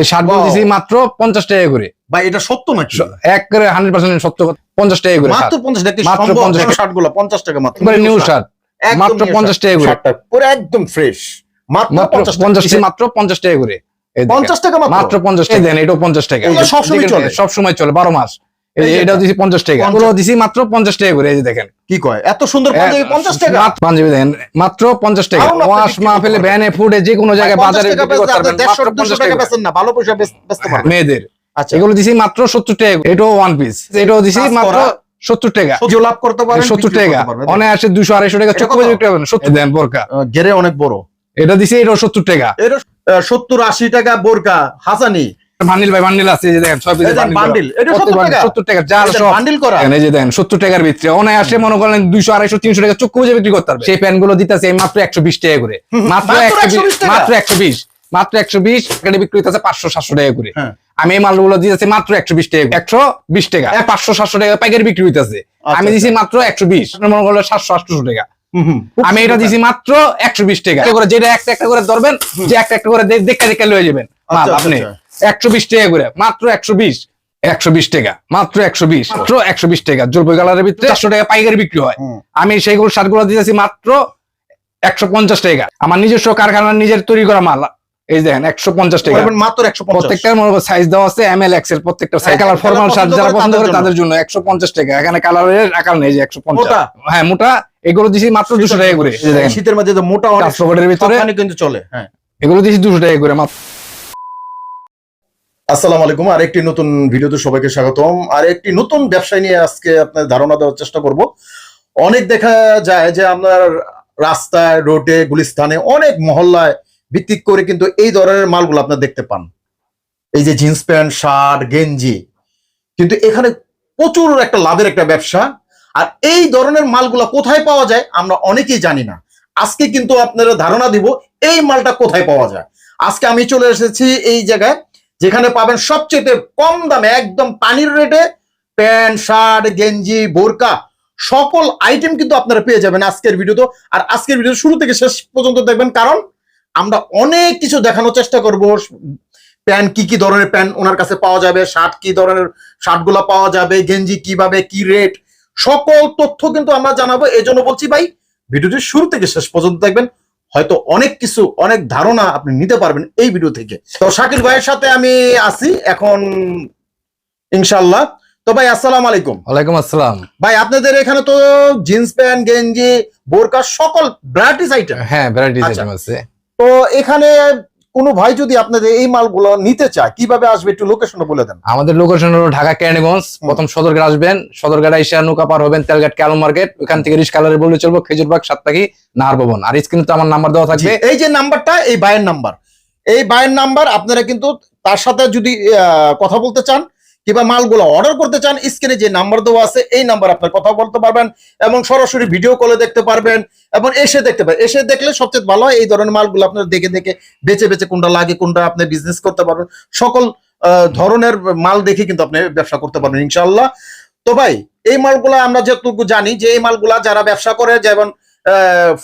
এই শার্ট দিছি মাত্র পঞ্চাশ টাকা করে। ভাই এটা সত্য নাকি? এক করে হান্ড্রেড পার্সেন্ট সত্য পঞ্চাশ টাকা করে মাত্র পঞ্চাশ টাকা মাত্র 50 শার্টগুলো পঞ্চাশ টাকা মাত্র। নিউ শার্ট মাত্র পঞ্চাশ টাকা করে। পুরো একদম ফ্রেশ মাত্র পঞ্চাশ টাকা মাত্র পঞ্চাশ টাকা করে। পঞ্চাশ টাকা মাত্র? মাত্র পঞ্চাশ টাকা। দেন এটাও পঞ্চাশ টাকা। সবসময় চলে। সবসময় চলে বারো মাস। এটাও দিছি পঞ্চাশ টাকা। 50 এগুলো দিছি মাত্র পঞ্চাশ টাকা করে এই যে দেখেন। কি কয়? এত সুন্দর পাঞ্জাবি টাকা? মাত্র পাঞ্জাবি দেখেন মাত্র পঞ্চাশ টাকা। তাও না আপনি ওয়াশ বিক্রি মাহফিলে করতে ভ্যানে ফুডে যে কোনো জায়গায় বাজারে বিক্রি করতে পারবেন মাত্র 150 টাকা টাকা। বেচেন না ভালো পয়সা বেচতে পারবেন। মেয়েদের। আচ্ছা। এগুলো দিছি মাত্র সত্তর টাকা এটাও ওয়ান পিস এটাও দিছি মাত্র সত্তর টাকা। লাভ করতে পারেন সত্তর টাকা করতে পারবেন। অনেক আসে দুশো আড়াইশো টাকা চোখ বিক্রি করবেন সত্তর। দেন বোরকা। অনেক বড়। এটা দিছি এটাও সত্তর টাকা। সত্তর আশি টাকা বোরকা হাসানি। ভান্ডিল ভাই ভান্ডিল আছে এই যে দেখেন বান্ডিল এটা সত্তর টাকা। সব। বান্ডিল করা। দেখেন, এই যে দেন সত্তর টাকার ভিতরে অনেক আসে মনে করেন দুইশো আড়াইশো তিনশো টাকা চোখ বুঝে বিক্রি করতে পারবে। সেই প্যান্টগুলো দিতেছে মাত্র একশো বিশ টাকা করে। মাত্র মাত্র 120 মাত্র একশো বিশ মাত্র একশো বিশ টাকা বিক্রি হইতেছে পাঁচশো সাতশো টাকা করে। হ্যাঁ। আমি এই মালগুলো দিতেছি মাত্র একশো বিশ টাকা একশো বিশ টাকা। পাঁচশো সাতশো টাকা পাইকারি বিক্রি হইতেছে। আচ্ছা, আমি দিছি মাত্র একশো বিশ মনে করলে সাতশো আটশো টাকা। হুম, হুম। আমি এটা দিছি মাত্র একশো বিশ টাকা। করে যেটা একটা একটা করে ধরবেন যে একটা একটা করে দে- দেখে দেখে লয়ে যাবেন। মাল আচ্ছা, আপনি। আচ্ছা। একশো বিশ টাকা করে মাত্র একশো বিশ। একশো বিশ টাকা মাত্র একশো বিশ। মাত্র একশো বিশ টাকা জলপাই কালারের ভিতরে চারশো টাকা পাইকারি বিক্রি হয়। আমি সেইগুলো শার্টগুলো দিতেছি মাত্র একশো পঞ্চাশ টাকা। আমার নিজস্ব কারখানার নিজের তৈরি করা মাল। এই দেখেন একশো পঞ্চাশ টাকা। মাত্র একশো প্রত্যেকটার মনে সাইজ দেওয়া আছে এম এল এক্সেল প্রত্যেকটা সাইজ কালার ফর্মাল শার্ট যারা পছন্দ করে তাদের জন্য। একশো পঞ্চাশ টাকা। এখানে কালারের আকার নেই যে একশো পঞ্চাশ? হ্যাঁ মোটা। এগুলো দিছি মাত্র দুশো টাকা করে। শীতের মধ্যে যে মোটা অনেক ভিতরে কিন্তু চলে হ্যাঁ। এগুলো দিছি দুশো টাকা করে মাত্র। আসসালামু আলাইকুম। আর একটি নতুন ভিডিওতে সবাইকে স্বাগতম। আর একটি নতুন ব্যবসায় নিয়ে আজকে আপনার ধারণা দেওয়ার চেষ্টা করব। অনেক দেখা যায় যে আপনার রাস্তায়, রোডে, গুলিস্তানে অনেক মহল্লায় ভিত্তিক করে কিন্তু এই ধরনের মালগুলো আপনার দেখতে পান। এই যে জিন্স প্যান্ট, শার্ট, গেঞ্জি। কিন্তু এখানে প্রচুর একটা লাভের একটা ব্যবসা। আর এই ধরনের মালগুলো কোথায় পাওয়া যায় আমরা অনেকেই জানি না। আজকে কিন্তু আপনারা ধারণা দিব, এই মালটা কোথায় পাওয়া যায়? আজকে আমি চলে এসেছি এই জায়গায় যেখানে পাবেন সবচেয়ে কম দামে, একদম পানির রেটে প্যান্ট, শার্ট, গেঞ্জি, বোরকা, সকল আইটেম কিন্তু আপনারা পেয়ে যাবেন আজকের ভিডিওতে। আর আজকের ভিডিও শুরু থেকে শেষ পর্যন্ত দেখবেন, কারণ আমরা অনেক কিছু দেখানোর চেষ্টা করব। প্যান্ট কি কি ধরনের প্যান্ট ওনার কাছে পাওয়া যাবে, শার্ট কি ধরনের শার্টগুলা পাওয়া যাবে, গেঞ্জি কীভাবে, কি রেট সকল তথ্য কিন্তু আমরা জানাব। এই জন্য বলছি ভাই, ভিডিওটি শুরু থেকে শেষ পর্যন্ত দেখবেন। হয়তো অনেক কিছু অনেক ধারণা আপনি নিতে পারবেন এই ভিডিও থেকে। তো শাকির ভাইয়ের সাথে আমি আছি এখন ইনশাল্লাহ তো ভাই আসসালাম আলাইকুম। ওয়ালাইকুম আসসালাম। ভাই আপনাদের এখানে তো জিন্স প্যান্ট গেঞ্জি বোরকা সকল ভ্যারাইটিস আইটেম হ্যাঁ ভ্যারাইটিস আচ্ছা। আইটেম আছে। তো এখানে কোনো ভাই যদি আপনাদের এই মালগুলো নিতে চায় কীভাবে আসবে একটু লোকেশন বলে দেন? আমাদের লোকেশন হলো ঢাকা কেরানীগঞ্জ। প্রথম সদরঘাট আসবেন। সদরঘাট এসে নৌকা পার হবেন তেলঘাট ক্যালো মার্কেট। ওখান থেকে রিস কালারে বললে চলবো খেজুরবাগ সাতটাকি নাহার ভবন। আর স্ক্রিনে তো আমার নাম্বার দেওয়া থাকবে। এই যে নাম্বারটা এই ভাইয়ের নাম্বার। এই বায়ের নাম্বার আপনারা কিন্তু তার সাথে যদি আহ, কথা বলতে চান কিংবা মালগুলো অর্ডার করতে চান স্ক্রিনে যে নাম্বার দেওয়া আছে এই নাম্বার আপনার কথা বলতে পারবেন এবং সরাসরি ভিডিও কলে দেখতে পারবেন এবং এসে দেখতে পারবেন। এসে দেখলে সবচেয়ে ভালো হয় এই ধরনের মালগুলো আপনার দেখে দেখে বেছে বেছে কোনটা লাগে কোনটা আপনি বিজনেস করতে পারবেন। সকল ধরনের মাল দেখে কিন্তু আপনি ব্যবসা করতে পারবেন ইনশাল্লাহ তো ভাই এই মালগুলা আমরা যতটুকু জানি যে এই মালগুলা যারা ব্যবসা করে যেমন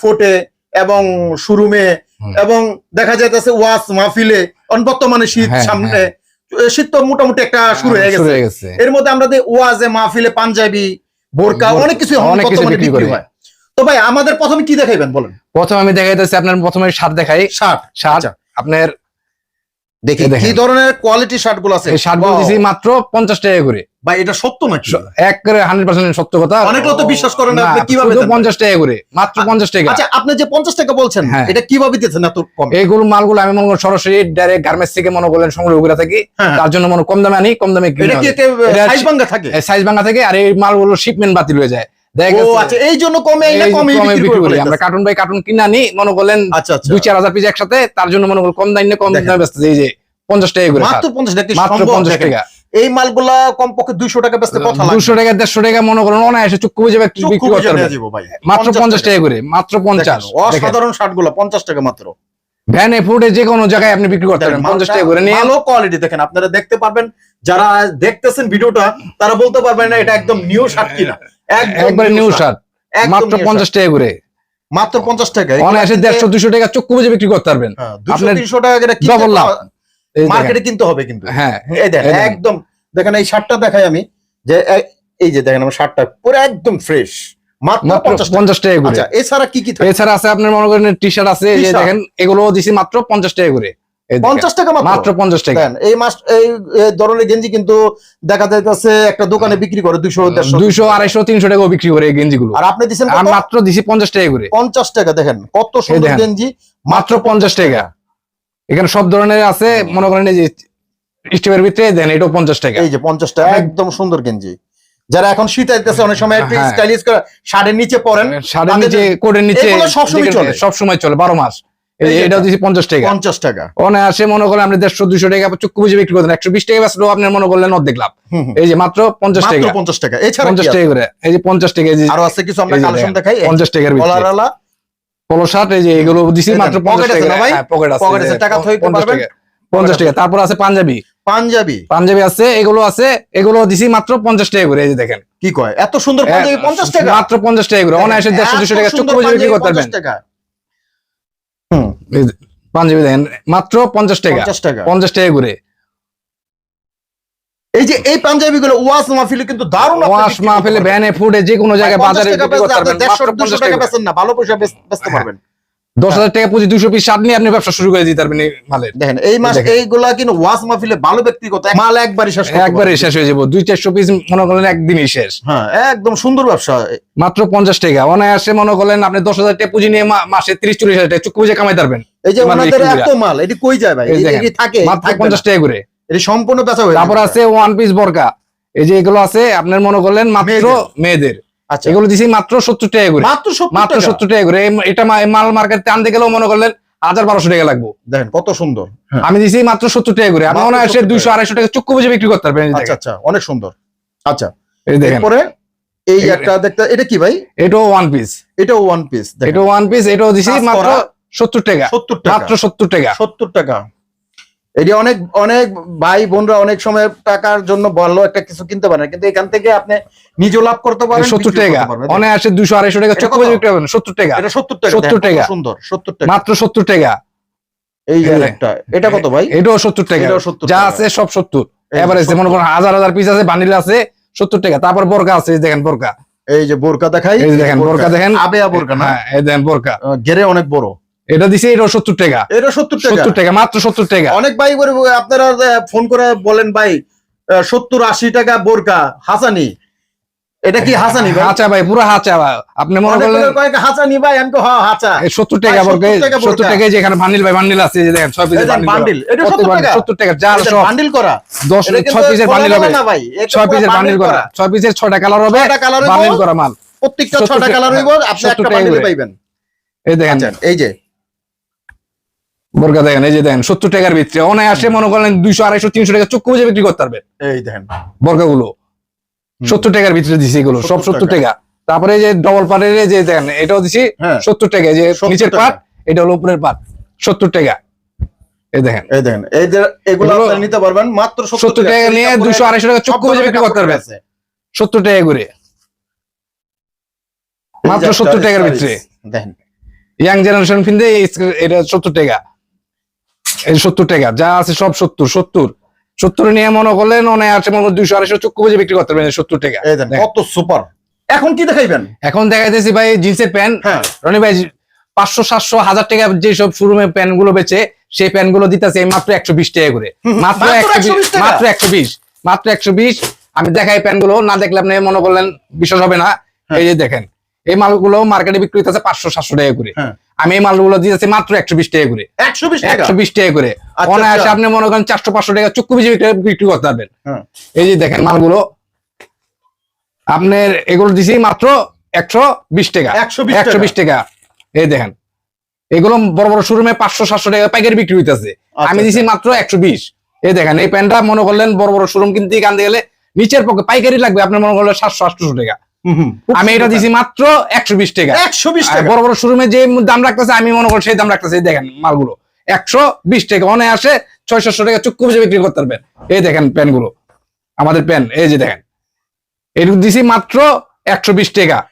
ফোটে এবং শোরুমে এবং দেখা যাইতেছে ওয়াস মাহফিলে অন বর্তমানে শীত হ্যাঁ, সামনে হ্যাঁ। শীত তো মোটামুটি একটা শুরু হয়ে গেছে। এর মধ্যে আমরা ওয়াজে মাহফিলে পাঞ্জাবি বোরকা অনেক কিছু অনেক কিছু বিক্রি বিক্রি করি। হয়। তো ভাই আমাদের প্রথমে কি দেখাইবেন বলেন? প্রথমে আমি দেখাইতেছি আপনার প্রথমে শার্ট দেখাই। শার্ট শার্ট আচ্ছা। আপনার দেখি কি ধরনের কোয়ালিটি শার্টগুলো আছে? এই শার্টগুলো দিছি মাত্র পঞ্চাশ টাকা করে। এটা সত্য নাকি? এক হান্ড্রেড পার্সেন্ট সত্য কথা। অনেক লোক তো বিশ্বাস করে না, না, আপনি কীভাবে পঞ্চাশ টাকা করে মাত্র পঞ্চাশ টাকা। আচ্ছা আপনি যে পঞ্চাশ টাকা বলছেন হ্যাঁ। এটা কীভাবে দিচ্ছেন এত কম? এইগুলো মালগুলো আমি মনে করি সরাসরি ডাইরেক্ট গার্মেন্টস থেকে মনে করলেন সংগ্রহ করে থাকি। হ্যাঁ। তার জন্য মনে করি কম দামে আনি কম দামে কিনে এটা কি এটা সাইজ ভাঙ্গা থাকে? সাইজ ভাঙা থেকে আর এই মালগুলো শিপমেন্ট বাতিল হয়ে যায়। দেখা ও গেছে এই জন্য কমে কমে কমে বিক্রি বিক্রি করে করি। আমরা কার্টুন বাই কার্টুন কিনে মনে করলেন আচ্ছা আচ্ছা। দুই চার হাজার পিস একসাথে তার জন্য মনে করি কম দাম কম দামে এই যে পঞ্চাশ টাকা করে মাত্র পঞ্চাশ টাকা মাত্র পঞ্চাশ টাকা। এই মালগুলা কমপক্ষে দুইশো টাকা বেচতে কথা দুশো টাকা দেড়শো টাকা মনে করেন অনায়াসে চুক্কু বুঝে বিক্রি চক্ষু করতে মাত্র পঞ্চাশ টাকা। করে মাত্র পঞ্চাশ অসাধারণ শার্টগুলো পঞ্চাশ টাকা মাত্র। ভ্যানে ফুডে যে কোনো জায়গায় আপনি বিক্রি করতে পারবেন পঞ্চাশ টাকা করে নিয়ে ভালো কোয়ালিটি দেখেন আপনারা দেখতে পারবেন যারা দেখতেছেন ভিডিওটা তারা বলতে পারবেন না এটা একদম নিউ শার্ট কিনা। একবারে নিউ শার্ট মাত্র পঞ্চাশ টাকা করে। মাত্র পঞ্চাশ টাকা। অনায়াসে দেড়শো দুশো টাকা চুক্কু বুঝে বিক্রি করতে পারবেন। আপনার তিনশো টাকা কি লাভ। মার্কেটে কিনতে হবে কিন্তু। হ্যাঁ এই দেখেন একদম দেখেন এই শার্টটা দেখাই আমি যে এই যে দেখেন আমার শার্টটা পুরো একদম ফ্রেশ মাত্র টাকা। করে। আচ্ছা এছাড়া কি কি থাকে এছাড়া আছে আপনার মনে করেন টি শার্ট আছে এই দেখেন এগুলো দিছি মাত্র পঞ্চাশ টাকা করে। এই দেখেন। পঞ্চাশ টাকা মাত্র? মাত্র পঞ্চাশ টাকা। এই মাস এই ধরনের গেঞ্জি কিন্তু দেখা যাইতেছে একটা দোকানে বিক্রি করে দুইশো দেড়শো দুইশো আড়াইশো তিনশো টাকা বিক্রি করে এই গেঞ্জি গুলো আর আপনি দিচ্ছেন মাত্র দিছি পঞ্চাশ টাকা করে। পঞ্চাশ টাকা দেখেন কত সুন্দর গেঞ্জি মাত্র পঞ্চাশ টাকা। এখানে সব ধরনের আছে মনে করেন এই যে স্টিমের ভিতরে দেন এটাও পঞ্চাশ টাকা। এই যে পঞ্চাশ টাকা একদম সুন্দর গেঞ্জি। যারা এখন শীত আইতেছে অনেক সময় একটু হ্যাঁ। স্টাইলিশ করে শাড়ির নিচে পরেন শাড়ির নিচে কোটের নিচে সবসময় চলে। সব সময় চলে বারো মাস। এটা। পঞ্চাশ টাকা। পঞ্চাশ টাকা। অনায়াসে মনে করেন আপনি দেড়শো দুইশো টাকা চুক্কু বুঝে বিক্রি করতেন একশো বিশ টাকা আপনার মনে করলেন অর্ধেক লাভ। এই যে মাত্র পঞ্চাশ টাকা। পঞ্চাশ টাকা। এছাড়া পঞ্চাশ টাকা করে এই যে পঞ্চাশ টাকা আরও আছে কিছু আমরা কালেকশন দেখাই পঞ্চাশ টাকার ভিতরে। কলারালা পলো শার্ট এই যে এগুলো দিছি মাত্র দেন, পঞ্চাশ pocket আছে টাকা। ভাই? হ্যাঁ পকেট আছে pocket আছে, টাকা থইতে পারবেন? টাকা পঞ্চাশ টাকা। তারপর আছে পাঞ্জাবি। পাঞ্জাবি? পাঞ্জাবি আছে এগুলো আছে এগুলো দিছি মাত্র পঞ্চাশ টাকা করে এই যে দেখেন। কি কয়? এত সুন্দর পাঞ্জাবি পঞ্চাশ টাকা? মাত্র পঞ্চাশ টাকা করে অনায়াসে দেড়শো এত দুশো টাকা বিক্রি পাঞ্জাবি করতে পারবেন। 50 টাকা। হুম। পাঞ্জাবি দেখেন মাত্র পঞ্চাশ টাকা। পঞ্চাশ টাকা। পঞ্চাশ টাকা করে। এই যে এই ওয়াশ মাহফিলে কিন্তু দারুণ আপনি ওয়াশ বিক্রি মাহফিলে করতে ভ্যানে ফুডে যে কোনো জায়গায় বাজারে বিক্রি করতে পারবেন 150 মাত্র 200 পঞ্চাশ টাকা টাকা বেচেন না ভালো পয়সা বেচতে হ্যাঁ। পারবেন। দশ হাজার টাকা পুঁজি দুশো পিস শার্ট নিয়ে আপনি ব্যবসা শুরু করে দিতে পারবেন মালের। দেখেন এই মাস এইগুলা কিন্তু ওয়াশ মাহফিলে ভালো ব্যক্তিগত মাল একবারই শেষ একবারে শেষ হয়ে যাব। দুই চারশো পিস মনে করলেন একদিনই শেষ। হ্যাঁ একদম সুন্দর ব্যবসা। মাত্র পঞ্চাশ টাকা। অনায়াসে মনে করেন আপনি দশ হাজার টাকা পুঁজি নিয়ে মাসে তিরিশ চল্লিশ হাজার টাকা চুক্তি কামাই পারবেন এই যে ওনাদের এত মাল এটি কই যায় ভাই? থাকে মাত্র পঞ্চাশ টাকা করে। এটি সম্পূর্ণ বেচা হয়ে তারপর আছে ওয়ান পিস বরকা। এই যে এগুলো আছে আপনার মনে করলেন মাত্র মেয়েদের। আচ্ছা। এগুলো দিছি মাত্র সত্তর টাকা করে। মাত্র মাত্র সত্তর টাকা করে। এটা মাল মার্কেটে আনতে গেলেও মনে করলেন হাজার বারোশো টাকা লাগবে। দেখেন কত সুন্দর। হ্যাঁ। আমি দিছি মাত্র সত্তর টাকা করে। আপনি মাত্র অনায়াসে 70 দুইশো আড়াইশো টাকা চুক্কু বুঝে বিক্রি করতে পারবেন আচ্ছা আচ্ছা অনেক সুন্দর। আচ্ছা এই দেখেন। এরপরে এই একটা দেখতে এটা কি ভাই? এটাও ওয়ান পিস এটাও ওয়ান পিস ওয়ান পিস এটাও দিছি মাত্র সত্তর টাকা। সত্তর টাকা। মাত্র সত্তর টাকা। সত্তর টাকা। এটি অনেক অনেক ভাই বোনরা অনেক সময় টাকার জন্য ভালো একটা কিছু কিনতে পারে কিন্তু এখান থেকে আপনি নিজে লাভ করতে পারেন সত্তর টাকা। পারবেন। অনায়াসে দুশো আড়াইশো টাকা চুক্কু বিক্রি করবেন সত্তর টাকা। এটা সত্তর টাকা 70 টাকা। সুন্দর সত্তর টাকা। মাত্র সত্তর টাকা। এই যে একটা এটা কত ভাই? এটাও সত্তর টাকা। এটাও 70 যা আছে সব সত্তর। 70 মনে করেন হাজার হাজার পিস আছে বান্ডিল আছে সত্তর টাকা। তারপর বোরকা আছে দেখেন বোরকা। এই যে বোরকা দেখাই। দেখেন বোরকা দেখেন। আবেয়া বোরকা না? হ্যাঁ এই দেখেন বোরকা। ঘেরে অনেক বড়। এটা দিছে এটাও সত্তর টাকা। এটা সত্তর টাকা। সত্তর টাকা মাত্র সত্তর টাকা। অনেক ভাই করে আপনারা ফোন করে বলেন ভাই সত্তর আশি টাকা বোরকা হাসানি। এটা কি হাসানি ভাই? হাঁচা ভাই পুরো হাঁচা আপনি মনে করলেন হাসানি ভাই আমি তো হ্যাঁ হাঁচা। টাকা ভাই, বোরকা 70 টাকা বোরকা। সত্তর বান্ডিল ভাই বান্ডিল আছে যে দেখেন পিসের বান্ডিল এটা টাকা। সত্তর টাকা যা সব। বান্ডিল করা। দশ এটা কিন্তু ছয় পিসের বান্ডিল হবে। না ভাই এটা পিসের বান্ডিল করা। পিসের কালার হবে বান্ডিল করা মাল। প্রত্যেকটা 70 ছটা কালার হইব আপনি একটা পাইবেন। এই দেখেন। আচ্ছা এই যে বোরকা দেখেন এই যে দেখেন সত্তর টাকার ভিতরে। অনায়াসে মনে করেন দুইশো আড়াইশো তিনশো টাকা চুক্কু বুঝে বিক্রি করতে পারবেন এই দেখেন। বোরকা গুলো সত্তর টাকার ভিতরে দিছি এগুলো সব সত্তর টাকা। তারপরে এই যে ডবল পার্টের এই যে দেখেন এটাও দিছি হ্যাঁ। সত্তর টাকা। যে নিচের। পার্ট এটা হলো উপরের পার্ট সত্তর টাকা। এই দেখেন। এই দেখেন এই যে এগুলো নিতে পারবেন মাত্র 70 টাকা। নিয়ে 200 250 টাকা চুক্কু বুঝে বিক্রি করতে পারবেন। সত্তর টাকা করে। মাত্র 70 টাকার ভিতরে। দেখেন। ইয়াং জেনারেশন এই- এটা সত্তর টাকা। এই সত্তর টাকা যা আছে সব সত্তর সত্তর। সত্তর নিয়ে মনে করলেন অনায়াসে মনে দুইশো আড়াইশো চুক্কু বুঝে বিক্রি করতে পারবেন সত্তর টাকা। কত সুপার। এখন কি দেখাইবেন? এখন দেখাইতেছি ভাই জিন্সের প্যান্ট। হ্যাঁ। রনি ভাই পাঁচশো সাতশো হাজার টাকা যেসব শোরুমে প্যান্টগুলো বেচে সেই প্যান্টগুলো দিতেছে এই মাত্র একশো বিশ টাকা করে। মাত্র একশো 120 টাকা? মাত্র একশো বিশ মাত্র একশো বিশ। আমি দেখাই প্যান্টগুলো না দেখলে আপনি মনে করলেন বিশ্বাস হবে না। হ্যাঁ। এই যে দেখেন এই মালগুলো মার্কেটে বিক্রি হইতেছে পাঁচশো সাতশো টাকা করে। হ্যাঁ। আমি এই মালগুলো দিতেছি মাত্র একশো বিশ টাকা করে। একশো বিশ টাকা? একশো বিশ টাকা করে। আচ্ছা, অনায়াসে আচ্ছা। আপনি মনে করেন চারশো পাঁচশো টাকা চুক্কু বিক্রি বিক্রি করতে পারবেন। হ্যাঁ। এই যে দেখেন মালগুলো আপনার এগুলো দিছি মাত্র একশো বিশ টাকা। একশো বিশ বিশ টাকা। এই দেখেন এগুলো বড় বড় শোরুমে পাঁচশো সাতশো টাকা পাইকারি বিক্রি হইতেছে। আচ্ছা, আমি দিছি মাত্র একশো বিশ। এই দেখেন এই প্যান্টটা মনে করলেন বড় বড় শোরুম কিনতে আনতে গেলে নিচের পক্ষে পাইকারি লাগবে আপনার মনে করলেন সাতশো আটশো টাকা। আমি এটা দিছি মাত্র একশো বিশ টাকা। একশো বিশ টাকা। বড় বড় শোরুমে যে দাম রাখতেছে আমি মনে করি সেই দাম রাখতেছে। দেখেন মালগুলো। একশো বিশ টাকা। অনে আসে ছয় সাতশো টাকা চুক্কু বিক্রি করতে পারবেন। এই দেখেন প্যানগুলো আমাদের প্যান এই যে দেখেন। এটুকু দিছি মাত্র একশো বিশ টাকা।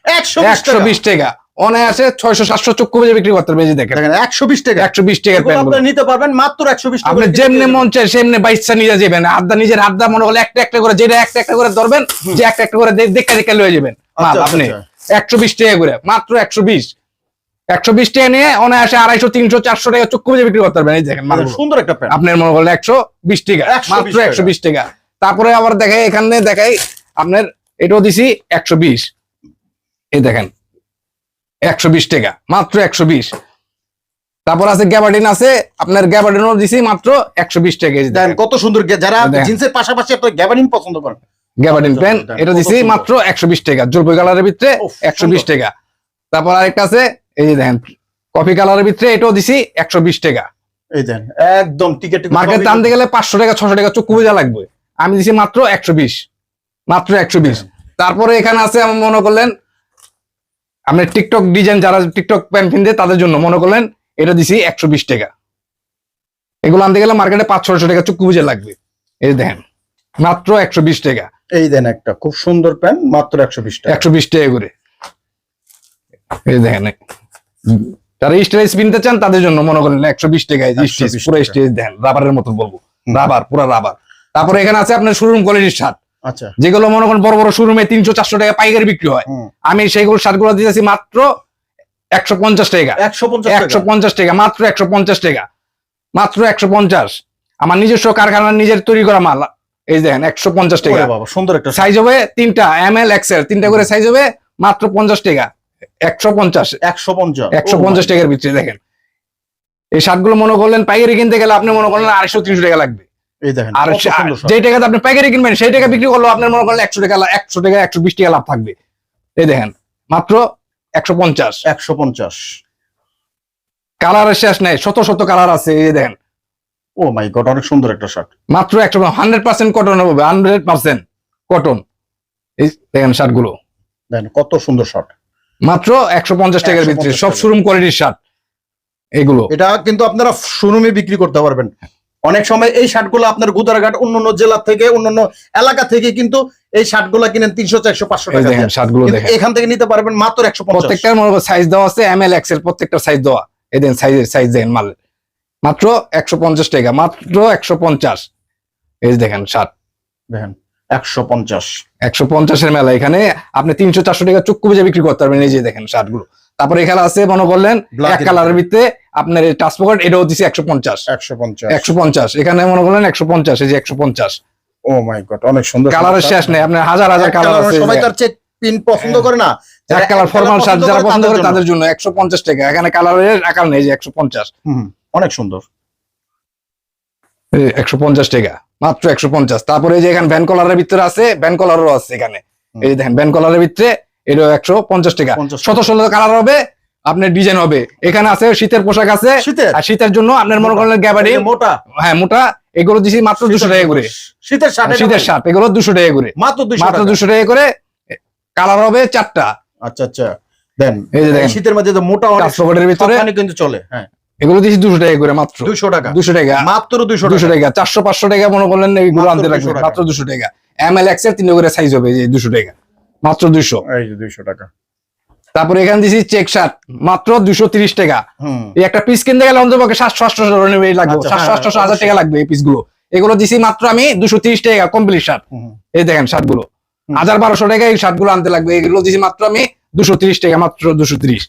একশো বিশ টাকা। অনায়াসে ছয়শো সাতশো চক্ষু বেজে বিক্রি করতে দেখেন। একশো বিশ টাকা। একশো বিশ প্যান্ট নিতে পারবেন মাত্র একশো বিশ টাকা আপনি করে যেমনি কিনে মন চায় সেমনি বাইসা নিয়ে যাবেন। আড্ডা নিজের আড্ডা মনে হলে একটা একটা করে যেটা একটা একটা করে ধরবেন যে একটা একটা করে দে- দেখা দেখা লয়ে যাবেন। মাল আচ্ছা, আপনি? আচ্ছা। একশো বিশ টাকা করে মাত্র একশো বিশ। একশো বিশ টাকা নিয়ে অনায়াসে আড়াইশো তিনশো চারশো টাকা চক্ষু বেজে বিক্রি করতে পারবেন এই দেখেন সুন্দর একটা প্যান্ট আপনার মনে করলে একশো বিশ টাকা 120 মাত্র একশো বিশ টাকা। তারপরে আবার দেখাই এখানে দেখাই আপনার এটাও দিছি একশো বিশ। এই দেখেন একশো বিশ টাকা মাত্র একশো বিশ। তারপর আছে গ্যাবার্ডিন আছে আপনার গ্যাবার্ডিনও দিছি মাত্র একশো বিশ টাকা। কত সুন্দর যারা। জিন্সের পাশাপাশি আপনার গ্যাবারিন পছন্দ করেন গ্যাবার্ডিন প্যান্ট এটা দিছি মাত্র একশো বিশ টাকা জলপাই কালারের ভিতরে একশো বিশ টাকা। তারপর আরেকটা আছে এই যে দেখেন কফি কালারের ভিতরে এটাও দিছি একশো বিশ টাকা। এই দেন একদম টিকেট মার্কেট টানতে গেলে পাঁচশো টাকা ছশো টাকা লাগবে। আমি দিছি মাত্র একশো বিশ মাত্র একশো বিশ। তারপরে এখানে আছে আমার মনে করলেন আপনি টিকটক ডিজাইন যারা টিকটক প্যান্ট কিনতে তাদের জন্য মনে করলেন এটা দিছি একশো বিশ টাকা। এগুলো আনতে গেলে মার্কেটে পাঁচ ছশো টাকা চক্ষু বুঝে লাগবে। এই দেখেন মাত্র একশো বিশ টাকা। এই দেন একটা খুব সুন্দর প্যান্ট মাত্র একশো বিশ টাকা। একশো বিশ টাকা করে। এই দেখেন যারা স্টেজ কিনতে চান তাদের জন্য মনে করেন একশো বিশ টাকা স্টেজ পুরো স্টেজ দেন রাবারের মতো বলব। রাবার পুরো রাবার। তারপরে এখানে আছে আপনার শোরুম কোয়ালিটির শার্ট আচ্ছা। যেগুলো মনে করেন বড় বড় শোরুমে তিনশো চারশো টাকা পাইকারি বিক্রি হয়। আমি সেইগুলো শার্টগুলো দিতেছি মাত্র একশো পঞ্চাশ টাকা। একশো পঞ্চাশ টাকা। পঞ্চাশ টাকা মাত্র একশো পঞ্চাশ টাকা। মাত্র একশো পঞ্চাশ। আমার নিজস্ব কারখানার নিজের তৈরি করা মাল। এই দেখেন একশো পঞ্চাশ টাকা। সুন্দর একটা সাইজ হবে তিনটা এম এল এক্সেল তিনটা করে সাইজ হবে মাত্র পঞ্চাশ টাকা। একশো পঞ্চাশ। একশো পঞ্চাশ। একশো পঞ্চাশ টাকার ভিতরে দেখেন। এই শার্টগুলো মনে করলেন পাইকারি কিনতে গেলে আপনি মনে করলেন আড়াইশো তিনশো টাকা লাগবে। আর যে টাকাতে আপনি পাইকারি কিনবেন সেই টাকা বিক্রি করলেও আপনার মনে করলেন একশো টাকা একশো টাকা একশো বিশ টাকা লাভ থাকবে। এই দেখেন মাত্র একশো পঞ্চাশ। একশো পঞ্চাশ। কালারের শেষ নেই শত শত কালার আছে এই দেখেন। ও মাই গড অনেক সুন্দর একটা শার্ট মাত্র একশো হান্ড্রেড পার্সেন্ট কটন হবে হান্ড্রেড পার্সেন্ট কটন এই দেখেন শার্টগুলো দেখেন কত সুন্দর শার্ট মাত্র একশো পঞ্চাশ টাকার ভিতরে সব শোরুম কোয়ালিটির শার্ট এগুলো এটা কিন্তু আপনারা শোরুমে বিক্রি করতে পারবেন। অনেক সময় এই শার্টগুলো আপনার গুদারঘাট অন্যান্য জেলা থেকে অন্যান্য এলাকা থেকে কিন্তু এই শার্টগুলো কিনেন তিনশো চারশো পাঁচশো টাকা দেখেন দিয়ে। শার্টগুলো কিন্তু দেখেন। এখান থেকে নিতে পারবেন মাত্র একশো পঞ্চাশ। প্রত্যেকটার সাইজ দেওয়া আছে এম এল এক্সেল প্রত্যেকটা সাইজ দেওয়া। এই দেন সাইজের সাইজ দেখেন মাল মাত্র একশো পঞ্চাশ টাকা মাত্র একশো পঞ্চাশ। এই যে দেখেন শার্ট দেখেন একশো পঞ্চাশ। একশো পঞ্চাশের মেলা এখানে আপনি তিনশো চারশো টাকা চক্ষু বেজে বিক্রি করতে পারবেন এই যে দেখেন শার্টগুলো তারপরে এখানে আছে মনে করলেন এক এর কালারের ভিতরে আপনার টাচ পকেট এটাও দিচ্ছে একশো পঞ্চাশ। একশো পঞ্চাশ। একশো পঞ্চাশ এখানে মনে করলেন একশো পঞ্চাশ এই যে একশো পঞ্চাশ। ও মাই গড অনেক সুন্দর কালারের শেষ নেই আপনার হাজার হাজার কালার আছে সবাই তার চেক পিন পছন্দ করে না। এক কালার ফরমাল শার্ট যারা পছন্দ করে তাদের জন্য একশো পঞ্চাশ টাকা। এখানে কালারের আকার নেই যে একশো পঞ্চাশ। হুম, অনেক সুন্দর। একশো পঞ্চাশ টাকা মাত্র একশো পঞ্চাশ। তারপরে যে এখানে ভ্যান কলারের ভিতরে আছে ভ্যান কলারও আছে এখানে। এই যে দেখেন ভ্যান কলারের ভিতরে এটা একশো পঞ্চাশ টাকা। শত শত কালার হবে আপনার ডিজাইন হবে। এখানে আছে শীতের পোশাক আছে। আর শীতের জন্য আপনার মনে করেন গ্যাবারি মোটা? হ্যাঁ মোটা। এগুলো দিছি মাত্র দুশো টাকা করে। শীতের শার্ট শীতের শার্ট এগুলো দুশো টাকা করে। মাত্র মাত্র দুশো টাকা করে। কালার হবে চারটা। আচ্ছা আচ্ছা। দেন এই যে দেখেন। শীতের মধ্যে তো মোটা ভিতরে কিন্তু চলে হ্যাঁ। এগুলো দিছি দুশো টাকা করে মাত্র। দুশো টাকা। দুশো টাকা। মাত্র দুশো দুশো টাকা। টাকা চারশো পাঁচশো টাকা মনে করলেন মাত্র আনতে লাগবে মাত্র দুশো টাকা। এম এল এক্সের তিনটে করে সাইজ হবে যে দুশো টাকা। মাত্র দুশো। এই দুশো টাকা। তারপরে এখানে দিছি চেক শার্ট মাত্র দুশো তিরিশ টাকা। এই একটা পিস কিনতে গেলে অন্তপক্ষে সাতশো আটশো লাগবে। আচ্ছা, সাতশো হ্যাঁ, আটশো হাজার টাকা লাগবে এই পিসগুলো। এগুলো দিছি মাত্র আমি দুশো তিরিশ টাকা কমপ্লিট শার্ট এই দেখেন শার্টগুলো। হাজার বারোশো টাকা এই শার্টগুলো আনতে লাগবে। এগুলো দিছি মাত্র আমি দুশো তিরিশ টাকা মাত্র দুশো তিরিশ।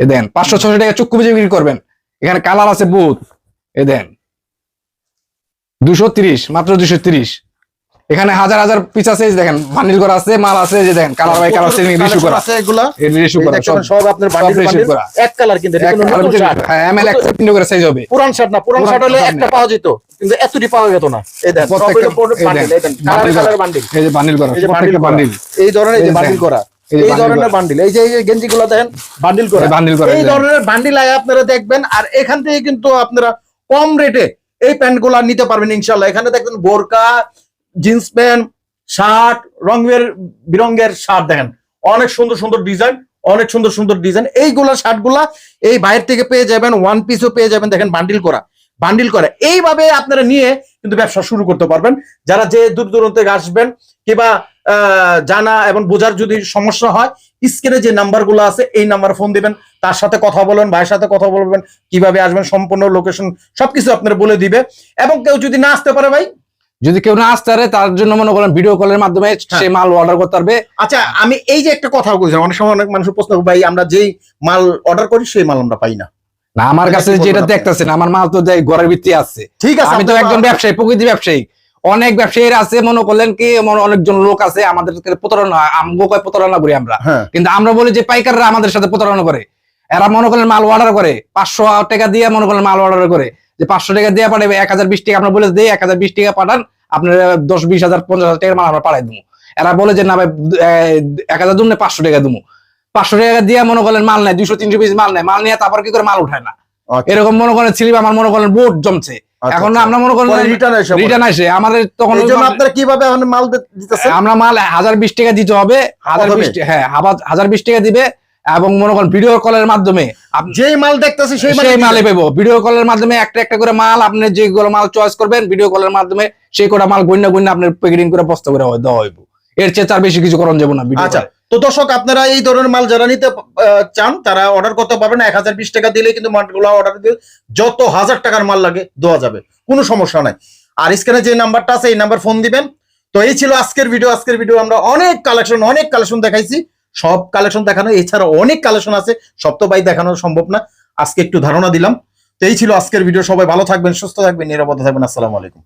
এ দেন পাঁচশো ছশো টাকা চক্ষু বুঝে বিক্রি করবেন। এখানে কালার আছে বুথ এ দেন। দুশো তিরিশ মাত্র দুশো তিরিশ। এখানে হাজার হাজার পিস আছে দেখেন বান্ডিল করা আছে মাল আছে যে দেখেন কালার বাই কালার সেলিং রিস্যু করা। আছে এগুলা। এই করা সব সব আপনার বান্ডিল সব করা। এক কালার কিন্তু এটা এক কোনো নতুন শার্ট। হ্যাঁ এম এল একশো করে সাইজ হবে। পুরান শার্ট না পুরান শার্ট হলে একটা পাওয়া যেত কিন্তু এতটি পাওয়া যেত না। এই সব প্রত্যেকটা- বান্ডিল এই দেন কালার কালার। বান্ডিল এই যে বান্ডিল করা প্রত্যেকটা বান্ডিল বান্ডিল এই ধরনের এই যে বান্ডিল করা। এই ধরনের। বান্ডিল। এই যে এই গেঞ্জি গুলো দেখেন বান্ডিল করা এই বান্ডিল করা, এই ধরনের বান্ডিল আয় আপনারা দেখবেন আর এখান থেকে কিন্তু আপনারা কম রেটে এই প্যান্টগুলা নিতে পারবেন ইনশাল্লাহ এখানে দেখবেন বোরকা জিন্স প্যান্ট শার্ট রঙের বিরঙ্গের শার্ট দেখেন। অনেক সুন্দর সুন্দর ডিজাইন অনেক সুন্দর সুন্দর ডিজাইন। এইগুলা শার্টগুলা এই বাইরে থেকে পেয়ে যাবেন ওয়ান পিসও পেয়ে যাবেন দেখেন বান্ডিল করা বান্ডিল করা। এইভাবে আপনারা নিয়ে কিন্তু ব্যবসা শুরু করতে পারবেন। যারা যে দূর দূরান্ত থেকে আসবেন কিংবা জানা এবং বোঝার যদি সমস্যা হয় স্ক্রিনে যে নাম্বারগুলো আছে এই নাম্বার ফোন দিবেন তার সাথে কথা বলবেন ভাইয়ের সাথে কথা বলবেন কীভাবে আসবেন সম্পূর্ণ লোকেশন সবকিছু আপনার বলে দিবে। এবং কেউ যদি না আসতে পারে ভাই? যদি কেউ না আসতে পারে তার জন্য মনে করেন ভিডিও কলের মাধ্যমে হ্যাঁ। সে মাল অর্ডার করতে পারবে। আচ্ছা আমি এই যে একটা কথা বলছি অনেক সময় অনেক মানুষ প্রশ্ন ভাই আমরা যেই মাল অর্ডার করি সেই মাল আমরা পাই না। না আমার কাছে যেটা? দেখতেছেন আমার মাল তো ঘরের ভিত্তি আছে। ঠিক আছে আমি তো একজন ব্যবসায়ী প্রকৃতি ব্যবসায়ী। অনেক ব্যবসায়ীরা আছে মনে করলেন কি অনেকজন লোক আছে আমাদের প্রতারণা প্রতারণা করি আমরা। হ্যাঁ। কিন্তু আমরা বলি যে পাইকাররা আমাদের সাথে প্রতারণা করে। এরা মনে করলেন মাল অর্ডার করে পাঁচশো টাকা দিয়ে মনে করলেন মাল অর্ডার করে। যে পাঁচশো টাকা দিয়ে পাঠাবে এক হাজার বিশ টাকা আমরা বলে দিই এক হাজার বিশ টাকা পাঠান আপনার দশ বিশ হাজার পঞ্চাশ হাজার টাকার মাল আমরা পাঠাই দেবো এরা বলে যে না ভাই এক হাজার দুমনে পাঁচশো টাকা দেবো পাঁচশো টাকা দিয়ে মনে করলেন মাল নেয় দুইশো তিনশো পিস মাল নেয় মাল নিয়ে তারপর কি করে মাল উঠায় না? আচ্ছা, এরকম মনে করেন স্লিপ আমার মনে করেন বোট জমছে। এখন আচ্ছা। আমরা মনে পড়ে। রিটার্ন আসে আমাদের তখন আপনারা কীভাবে মাল আমরা মাল হাজার বিশ টাকা দিতে হবে হাজার বিশ হ্যাঁ হাজার- বিশ টাকা দিবে এবং মনে করেন ভিডিও কলের মাধ্যমে যেই মাল দেখতেছে সেই মাল পাবো। ভিডিও কলের মাধ্যমে একটা একটা করে মাল আপনি যেগুলো মাল চয়েস করবেন ভিডিও কলের মাধ্যমে সেই কটা মাল গণ্য গণ্য আপনার প্যাকেটিং করে বস্তা করে দেওয়া হইব। এর চেয়ে তার বেশি কিছু করণ যাব না ভিডিও আচ্ছা তো দর্শক, আপনারা এই ধরনের মাল যারা নিতে চান, তারা অর্ডার করতে পারবেন। এক হাজার বিশ টাকা দিলে কিন্তু মালগুলো অর্ডার দিয়ে যত হাজার টাকার মাল লাগে, দেওয়া যাবে। কোনো সমস্যা নাই। আর স্ক্রিনে যে নাম্বারটা আছে, এই নাম্বার ফোন দিবেন। তো এই ছিল আজকের ভিডিও আজকের ভিডিও আমরা অনেক কালেকশন অনেক কালেকশন দেখাইছি। সব কালেকশন দেখানো, এছাড়া অনেক কালেকশন আছে। সব তো ভাই দেখানো সম্ভব না। আজকে একটু ধারণা দিলাম। তো এই ছিল আজকের ভিডিও সবাই ভালো থাকবেন, সুস্থ থাকবেন, নিরাপদে থাকবেন। আসসালামু আলাইকুম।